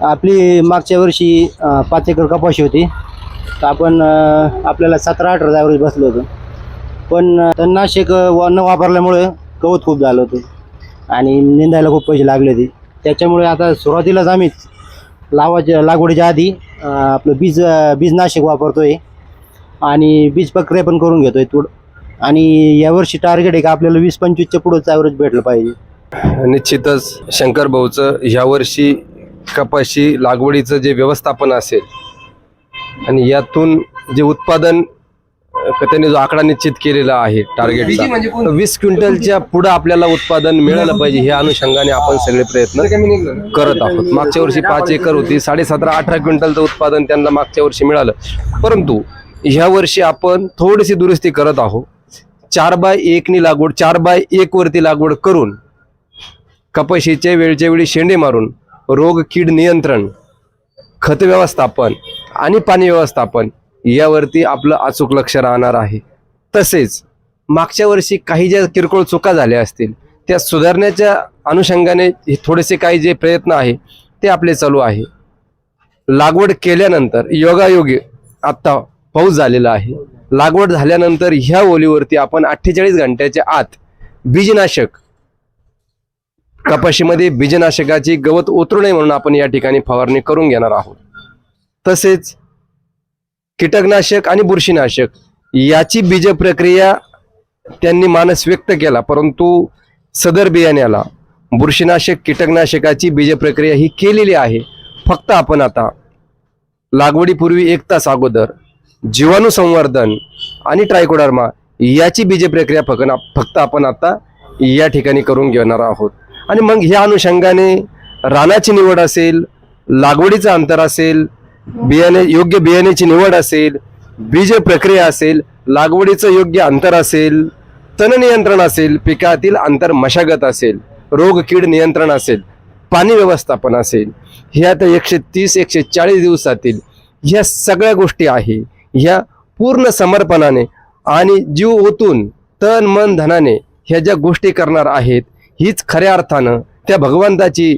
आपली मागच्या वर्षी पाच एकर कपाशी होती. तर आपण आपल्याला सतरा अठरा ॲव्हरेज बसलो होतो. पण अं, तणनाशक वा न वापरल्यामुळे गवत खूप झालं होतं. आणि निंदायला खूप पैसे लागले होते. त्याच्यामुळे आता सुरुवातीलाच आम्हीच लावाच्या लागवडीच्या आधी आपलं बीज बीजनाशक बीजनाशक आहे आणि बीज प्रक्रिया पण करून घेतोय थोडं. आणि यावर्षी टार्गेट आहे का आपल्याला वीस पंचवीसच्या पुढंच ॲव्हरेज भेटलं पाहिजे. निश्चितच शंकर भाऊचं ह्यावर्षी कपाशी लागवडीचं जे व्यवस्थापन असेल आणि यातून जे उत्पादन त्यांनी जो आकडा निश्चित केलेला आहे टार्गेटचा वीस क्विंटलच्या पुढे आपल्याला उत्पादन मिळालं पाहिजे ह्या अनुषंगाने आपण सगळे प्रयत्न करत आहोत. मागच्या वर्षी पाच एकर होती साडेसतरा अठरा क्विंटलचं उत्पादन त्यांना मागच्या वर्षी मिळालं. परंतु ह्या वर्षी आपण थोडीशी दुरुस्ती करत आहोत. चार बाय एकनी लागवड चार बाय एक वरती लागवड करून कपाशीचे वेळच्या वेळी शेंडे मारून रोग कीड नियंत्रण खत व्यवस्थापन आणि पाणी व्यवस्थापन यावरती आपलं अचूक लक्ष राहणार आहे. तसेच मागच्या वर्षी काही ज्या किरकोळ चुका झाल्या असतील त्या सुधारण्याच्या अनुषंगाने हे थोडेसे काही जे प्रयत्न आहे ते आपले चालू आहे. लागवड केल्यानंतर योगायोगी आत्ता पाऊस झालेला आहे. लागवड झाल्यानंतर ह्या ओलीवरती आपण अठ्ठेचाळीस घंट्याच्या आत बीजनाशक कपाशीमध्ये बीजनाशकाची गवत उतरू नये म्हणून आपण या ठिकाणी फवारणी करून घेणार आहोत. तसेच कीटकनाशक आणि बुरशीनाशक याची बीज प्रक्रिया त्यांनी मानस व्यक्त केला परंतु सदर बियाण्याला बुरशीनाशक कीटकनाशकाची बीज प्रक्रिया ही केलेली आहे. फक्त आपण आता लागवडीपूर्वी एक तास अगोदर जीवाणू संवर्धन आणि ट्रायकोडर्मा याची बीज प्रक्रिया फक्त फक्त आपण आता या ठिकाणी करून घेणार आहोत. आणि मग ह्या अनुषंगाने रानाची निवड असेल लागवडीचं अंतर असेल बियाणे योग्य बियाण्याची निवड असेल बीज प्रक्रिया असेल लागवडीचं योग्य अंतर असेल तण नियंत्रण असेल पिकातील अंतर मशागत असेल रोग कीड नियंत्रण असेल पाणी व्यवस्थापन असेल ह्या तर एकशे तीस एकशे चाळीस दिवसातील ह्या सगळ्या गोष्टी आहे. ह्या पूर्ण समर्पणाने आणि जीव ओतून तन मन धनाने ह्या ज्या गोष्टी करणार आहेत हीच खऱ्या अर्थानं त्या भगवंताची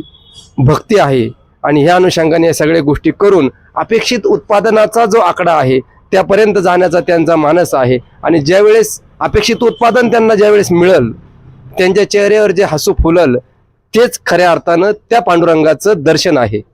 भक्ती आहे. आणि ह्या अनुषंगाने या सगळ्या गोष्टी करून अपेक्षित उत्पादनाचा जो आकडा आहे त्यापर्यंत जाण्याचा त्यांचा मानस आहे. आणि ज्यावेळेस अपेक्षित उत्पादन त्यांना ज्यावेळेस मिळेल त्यांच्या चेहऱ्यावर जे हसू फुलल तेच खऱ्या अर्थानं त्या पांडुरंगाचं दर्शन आहे.